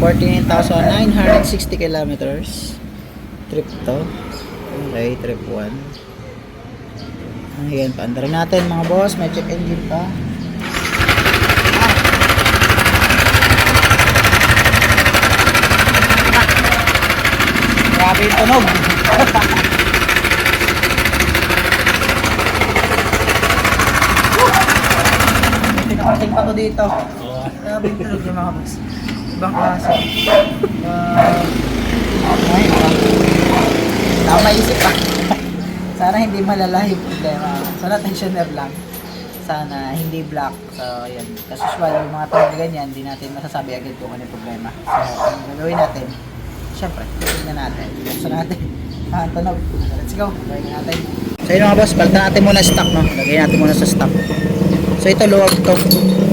14,960 kilometers. Trip to. Okay, trip 1. Ayan, paandarin natin mga boss. May check engine pa. Grabe yung tunog. Pinakating pa to dito. Grabe yung tunog yung mga boss. Ibang klase. Uh, ay, ah. Tama isip pa. Sana hindi malala yung problema. Sana tensioner lang. Sana hindi black. So, yan. As usual, yung mga tunog ganyan, hindi natin masasabi agad kung ano yung problema. So, ang gagawin natin, syempre, tignan natin. Buksan natin. Ah, tunog. Let's go. Gawin natin. So, yun mga boss, palitan natin muna stock, no? Lagay natin muna sa stock. So, ito, luwag to.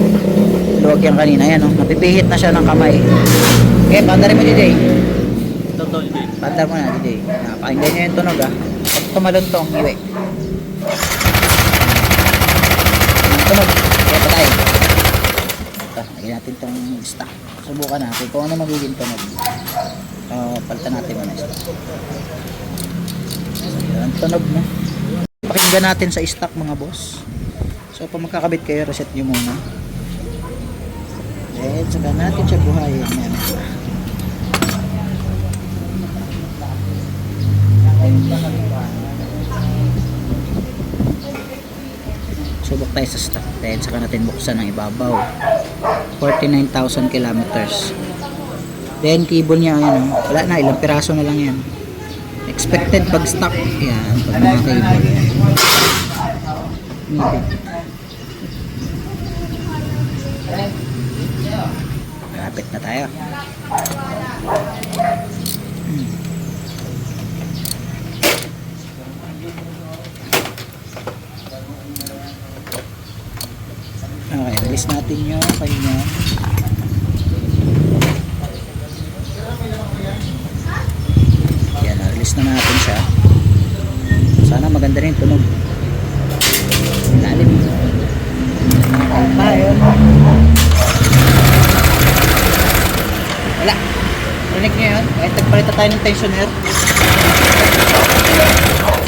Luwag yan kanina. Yan, no? Napipihit na siya ng kamay. Okay, pandarin mo, DJ. Totoo hindi. Panda mo na, DJ. Napakinggan nyo yung tunog, ah. Pag tumalon to, ang iwi. Tunog. Kaya pa tayo. Ito, lagyan natin tong stock. Subukan natin kung ano magiging tunog. Uh, palitan natin muna yung stock. Ayan, Ang tunog, no? Pakinggan natin sa stock, mga boss. So, pag magkakabit kayo, reset nyo muna. Then, saka natin siya buhayin. Ayan. Subok tayo sa stock. Then saka natin buksan ang ibabaw. 49,000 kilometers. Then cable niya, ayan, oh. wala na, ilang piraso na lang yan. Expected pag stock. Yan, pag mga cable. Maybe. Malapit na tayo. Okay, release natin yung kanya. Yan, release na natin siya. Sana maganda rin yung tunog. Lalim. Pa, yun. Wala. Rinig nyo yun. Kahit nagpalita tayo ng tensioner.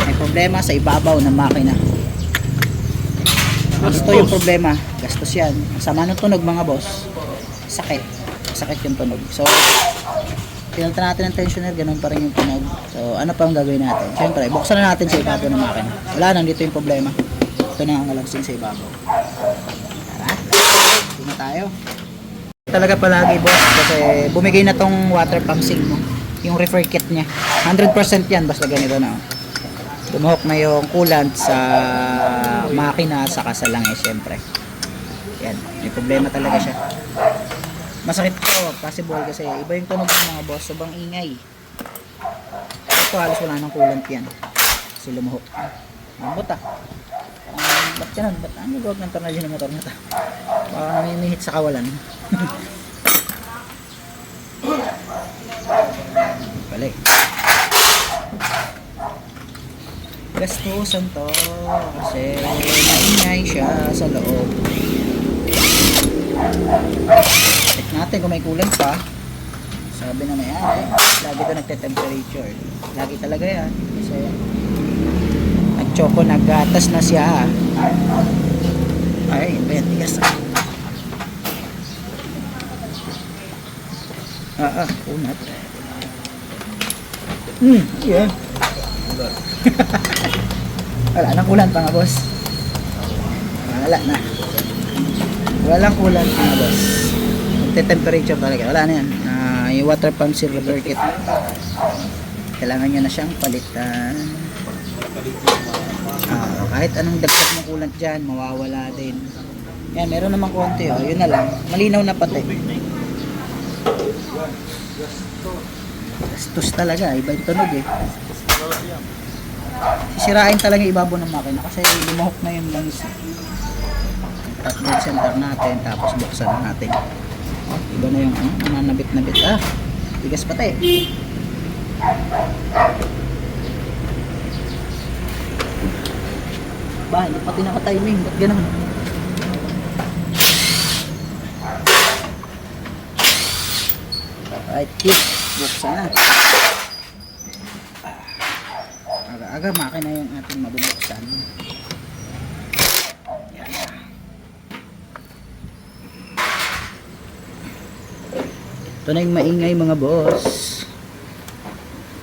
May problema sa ibabaw ng makina. Gusto yung problema. Gastos yan. Sama ng tunog mga boss. Sakit. Sakit yung tunog. So, pinalta natin ng tensioner, ganun pa rin yung tunog. So, ano pa ang gagawin natin? Siyempre, buksan na natin sa ibabaw ng makina. Wala nang dito yung problema. Ito na ang alagsin sa ibabaw. Tara. Tingnan tayo. Talaga palagi boss kasi bumigay na tong water pump seal mo. Yung refer kit niya. 100% yan basta ganito na. oh. Lumuhok na yung coolant sa makina sa langis syempre. Yan, may problema talaga siya. Masakit to, possible kasi iba yung tunog ng mga boss, sobrang ingay. Ito halos wala nang coolant yan. Kasi lumuhok. Mambot ah. Um, ba't ganun? Ba't ano gawag ng tornilyo ng motor na to? Baka namimihit sa kawalan. Balik. Gastusan to kasi maingay siya sa loob. Check natin kung may kulang pa. Sabi na may ari, lagi to nagte-temperature. Lagi talaga yan kasi nag-choco, naggatas na siya. Ay, may tigas. Ah, ah, kunat. Hmm, yeah. Wala nang kulan pa nga, boss. Wala na. Walang kulan pa nga, boss. Magte-temperature talaga. Wala na yan. Ah, yung water pump repair kit. Kailangan nyo na siyang palitan. Ah, kahit anong dagdag ng kulant dyan, mawawala din. Yan, meron namang konti. Oh. Yun na lang. Malinaw na pati. Gastos talaga. Iba yung tunog eh. Sisirain talaga yung ibabaw ng makina kasi lumahok na yung langis. Tap dead center natin tapos buksan na natin. Iba na yung ano, nananabit-nabit. Ah, tigas pati. Ba, hindi pati naka-timing. Ba't ganun? Right, kids. Buksan na. Aga-aga makina yung ating mabubuksan. Yan na. Ito na yung maingay mga boss.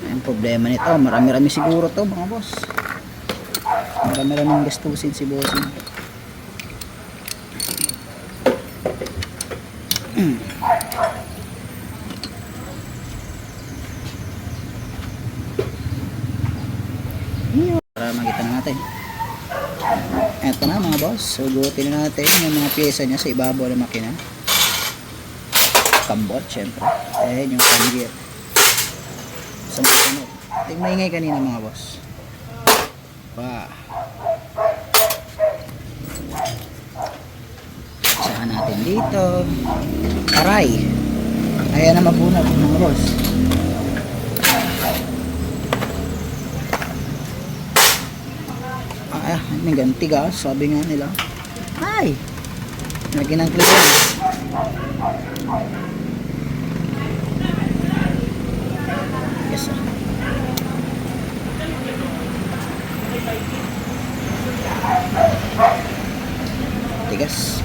Ang problema nito, marami-rami siguro to mga boss. Marami-raming gastusin si bossing. para makita na natin. Eto na mga boss. Sugutin na natin yung mga pyesa niya sa ibabaw ng makina. Kambot syempre. Ayan yung kanigir sa mga sunod yung maingay kanina mga boss. Pa. Saan natin dito? Aray! Ayan na mabunag mga boss ah, may ganti gas, sabi nga nila. Ay! Lagyan ng clearance. Yes, ah. Tigas.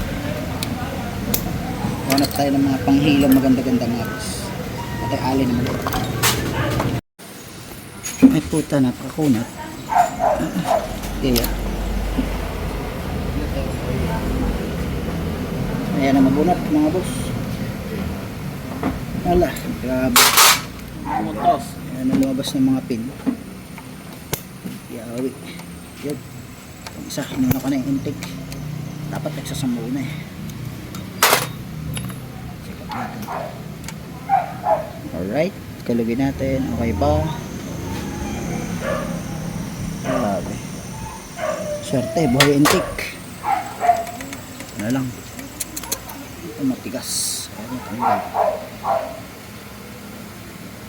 Hanap tayo ng mga panghila maganda-ganda nga boss. At ay alin naman. Ay puta, napakakunat. Iya. Ayan na mabunot mga boss. Wala, grabe. Motros. Ayan na lumabas ng mga pin. Yawi. Yun. Ang isa, inuna ko na yung intake. Dapat nagsasambo na eh. Check out natin. Alright, kalugin natin. Okay ba? Grabe. Swerte, buhay antik. Ano lang. Ito matigas. Ayaw matanggal.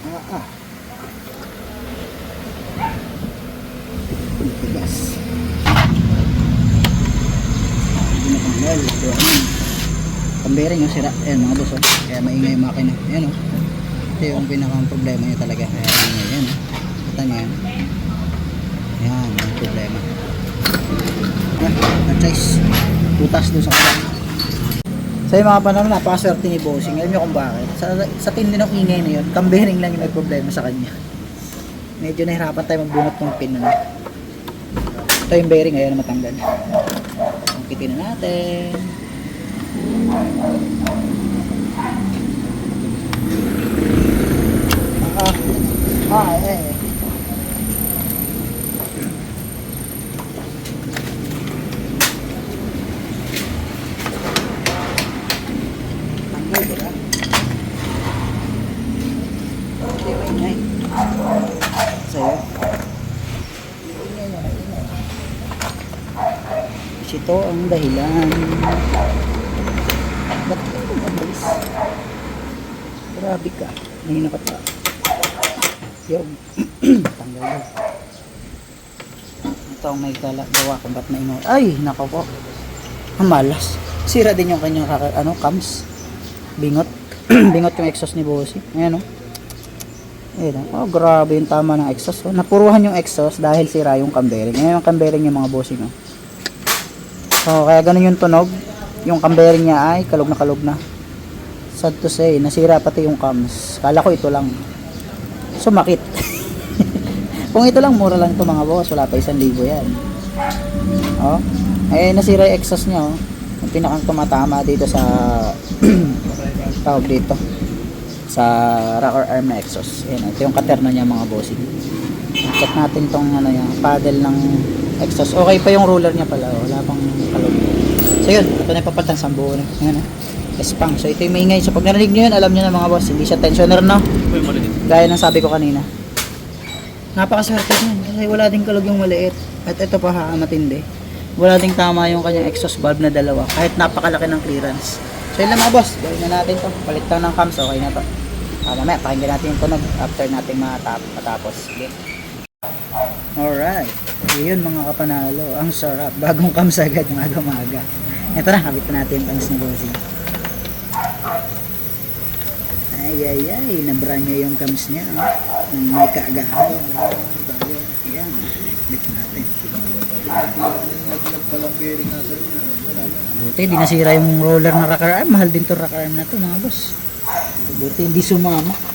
Ah, ah. Matigas. Hindi matanggal. Ito ano. Pambering yung sira. Ayan mga boss. Oh. Kaya maingay yung makina. Ayan oh. Ito yung pinakang problema niya talaga. Kaya maingay yan. oh. Kita niyo yan. Yan, yung problema. At guys, tutas doon sa kalan. Sa yung mga panahon, napakaswerte ni Bossing. Alam niyo kung bakit? Sa, sa tindi ng ingay na yun, kambering lang yung may problema sa kanya. Medyo nahirapan tayo magbunot ng pin na. Ito yung bearing, ayaw na matanggal. Angkitin na natin. Ah, ah, eh, eh. Tanggal, di ba? Okay, maingay. Sa'yo. Maingay na, maingay. Kasi ito ang dahilan. Ba't ka mabilis? Grabe ka. Mahina ka pa. Yung, tanggal yun. Ito ang may gawa kung ba't maingat. Ay, nako po. Ang malas. Sira din yung kanyang ano, cams. Bingot. Bingot yung exhaust ni Bossy. Ayan o. Ayan o. Oh, grabe yung tama ng exhaust. Oh. Napuruhan yung exhaust dahil sira yung cambering. Ayan yung cambering yung mga Bossy no. So, kaya ganun yung tunog. Yung cambering niya ay kalog na kalog na. Sad to say, nasira pati yung cams. Kala ko ito lang. Sumakit. Kung ito lang, mura lang to mga boss. Wala pa isang libo yan. Oh. Eh, nasira yung exhaust niya, oh. Yung pinakang tumatama dito sa tawag dito sa rocker arm na exhaust. Ayan, ito yung katerna niya mga bossing. Check natin tong ano yan, paddle ng exhaust. Okay pa yung roller niya pala, wala pang kalog. So yun, ito na yung papatang sambuo na. Ayan, oh. Espang. So ito yung maingay. So pag narinig nyo yun, alam nyo na mga boss, hindi siya tensioner, no? Gaya ng sabi ko kanina. Napakaswerte niyan kasi wala ding kalog yung maliit. At ito pa ha, matindi. Wala ding tama yung kanyang exhaust valve na dalawa kahit napakalaki ng clearance. So yun lang mga boss, gawin na natin to. Palit lang ng cams, okay na to. Ah, mamaya, pakinggan natin yung tunog after natin matap matapos. Sige. Alright. Yun mga kapanalo. Ang sarap. Bagong cams agad, maga-maga. Ito na, kabit na natin yung cams ni Bossy. Ay, ay, ay. Nabra niya yung cams niya. Yung May kaagahan. Yan. Bit natin. Na. Buti, di nasira yung roller ng rocker arm. Mahal din to rocker arm na to mga boss. Buti, hindi sumama.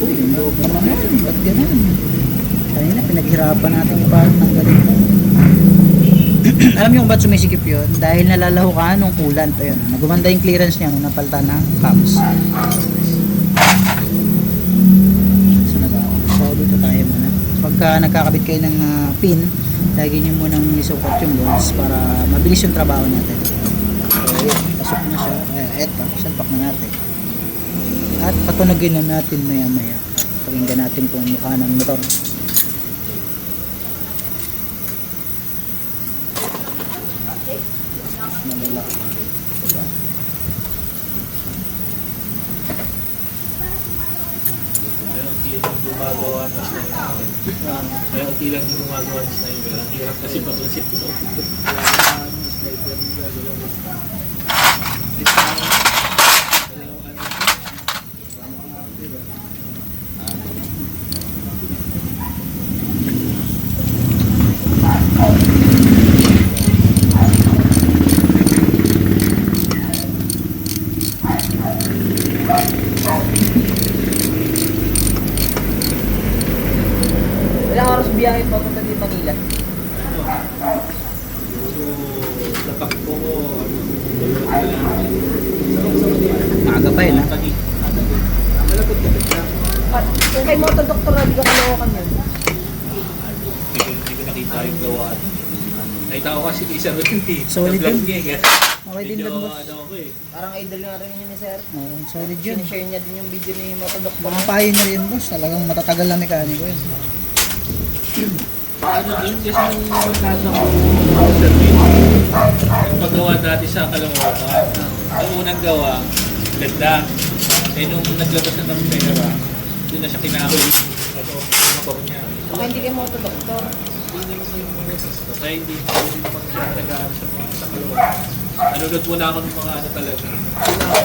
Uy, yung loob naman yan. Ba't ganun? Kanina, pinaghirapan natin yung part ng ganito. Alam niyo kung ba't sumisikip yun? Dahil nalalahukan nung coolant. Ayun, nagumanda yung clearance niya nung napalitan ng cams. Saan na ba ako? So, dito tayo muna. Pagka nagkakabit kayo ng ah, pin, lagi niyo munang isukat yung bolts para mabilis yung trabaho natin. So, yun, pasok na siya. Eh, eto, salpak na natin. At patunogin na natin maya maya. Pakinggan natin kung mukha ng motor. Gumagawa ng sniper. May unti lang gumagawa ng sniper. Ang hirap kasi pag-isip ko. Sniper nila, galaw. Ilang oras biyahe papunta din Manila? So, tapak ko, ano, dalawa na Maaga pa yun ha. lang. Kung kay Moto Doktor na di ka kalokan yun. Hindi ko, hindi ko nakita yung gawaan. Nakita ko kasi isa rin eh. Solid yun. niya eh. Okay din doon boss. ano eh. Parang idol nga rin yun ni Sir. Oh, solid yun. Sinishare niya din yung video ni Moto Doktor. Mga pioneer yun boss. Talagang matatagal na mekaniko yun. Ano din kasi nung nasa ko yung paggawa dati sa Caloocan, ang unang gawa, ganda. Eh nung naglabas na ng pera, doon na siya kinahoy yung motor niya. Baka hindi kay Moto Doktor. Hindi naman kayo mga gusto. Kaya hindi hindi naman nag-aaral sa mga sa Caloocan. Nanonood muna ako ng mga ano talaga.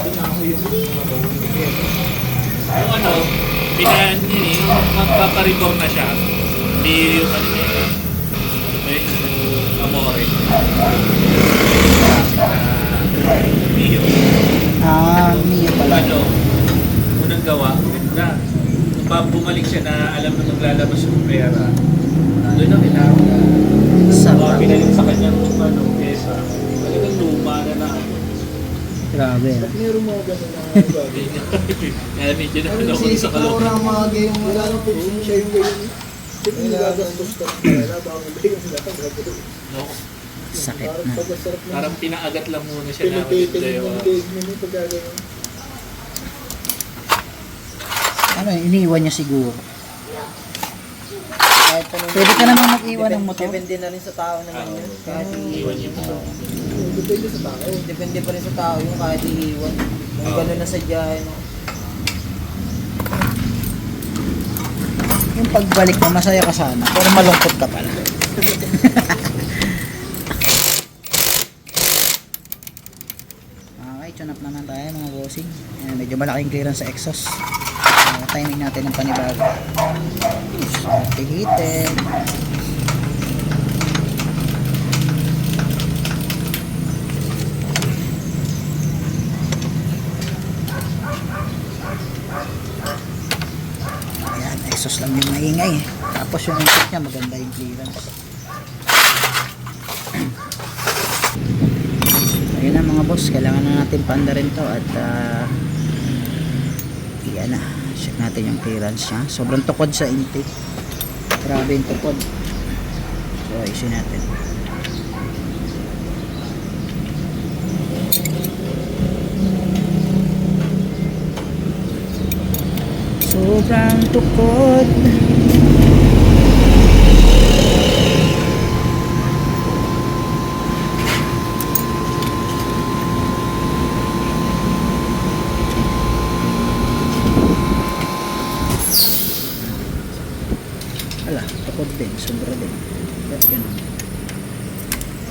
Pinahoy yung ano, yung ano, pinahan niya eh, magpaparecord na siya. Hindi yung ano niya, ano ba yun, yung Na Mio. Ah, Mio pala. Ano, unang gawa, ganda. Nung bumalik siya na alam na maglalabas yung pera, doon na kailangan na Sa mga sa kanya yung ano, pesa. Talagang luma na na. Grabe. Ba't meron mga gano'n na bagay? Kaya medyo na Ano ako sa mga gayong wala nang siya yung gayon. Hindi gagastos ka pala bago bigyan sila ng gagawin. No? Sakit na. Parang pinaagat lang muna siya na Pinagtitin maganda yung yung yung pagkagano'n. Ano, iniwan niya siguro. Ano Pwede ka naman mag-iwan ng motor. Depende na rin sa tao naman yun. Kahit iwan niya mo. Depende sa tao. Depende pa rin sa tao yung kahit iiwan. Kung gano'n na sadyahin. Yung pagbalik mo, masaya ka sana. Pero malungkot ka pala. okay, tune up naman tayo mga bossing. Ayan, medyo malaking clearance sa exhaust. Uh, timing natin ng panibago. Pihitin. Ayan, exhaust lang yung maingay. Tapos yung input niya, maganda yung clearance. Ayun na mga boss, kailangan na natin panda rin to at uh, yan na, check natin yung clearance niya. Sobrang tukod sa intake. Grabe yung tukod. So, ayusin natin. Sobrang tukod. Ala, tukod din, sobra din. Ba't ganun?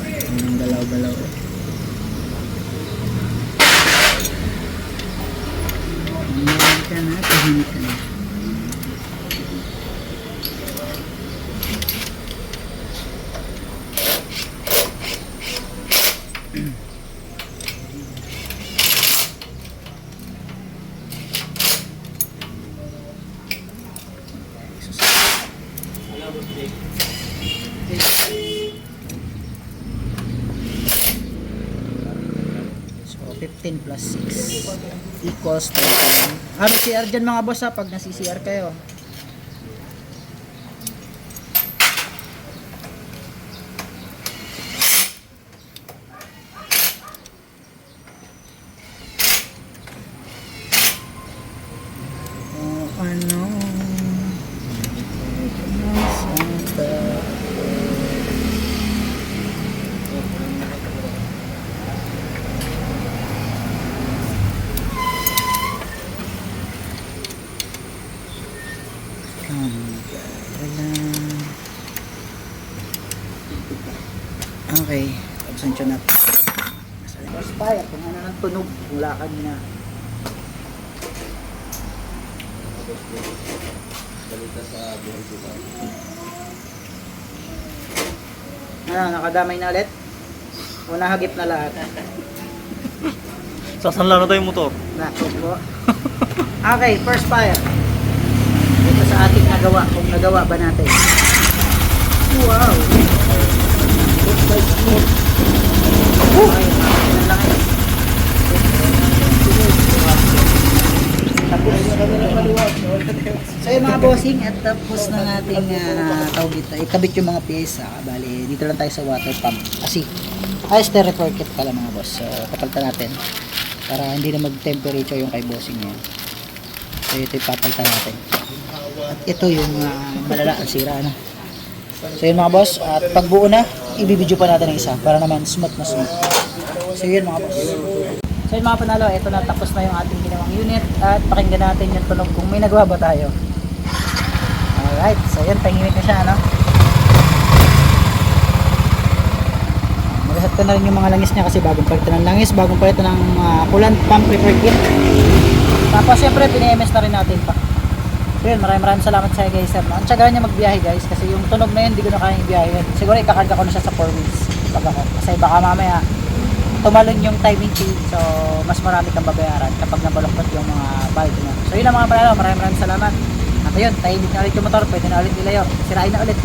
Yun ang galaw-galaw. tahimik ka na. So, 15 plus 6 equals 13. Ano CR dyan mga boss ha, pag nasi-CR kayo. Absensyon na. First fire, kung ano ng tunog, wala kanina. Ano, nakadamay na ulit? O nahagip na lahat? Sasanla na tayo yung motor. Nako po. okay, first fire. Ito sa ating nagawa, kung nagawa ba natin. Wow! Looks like Tapos, so yung mga bossing at tapos ng ating uh, tawag dito, ikabit yung mga pyesa. Bali, dito lang tayo sa water pump. Kasi, ayos na repair kit pala mga boss. So, kapalitan natin para hindi na mag-temperature yung kay bossing niya. So, ito yung natin. At ito yung uh, malala ang sira. Ano? So, yun mga boss. At pag buo na, ibibidyo pa natin ng isa para naman smooth na smooth. So, yun mga boss. So, yun mga panalo, ito na tapos na yung ating ginawang unit at pakinggan natin yung tunog kung may nagawa ba tayo. Alright, so yun, tahimik na siya, ano? Nagaset ko na rin yung mga langis niya kasi bagong palitan ng langis, bagong palitan ng uh, coolant pump repair kit. Tapos syempre, pini-MS na rin natin pa. So yun, maraming maraming salamat sa guys, sir. Ang tsaga niya magbiyahe guys kasi yung tunog na yun, hindi ko na kaya ibiyahe. Siguro ikakarga ko na siya sa 4 wheels. Pag ako. Kasi baka mamaya, tumalon yung timing chain so mas marami kang babayaran kapag nabaloktot yung mga bayad mo. So yun ang mga panalo, maraming maraming salamat. At ayun, tahimik na ulit yung motor, pwede na ulit ilayo. Sirain na ulit.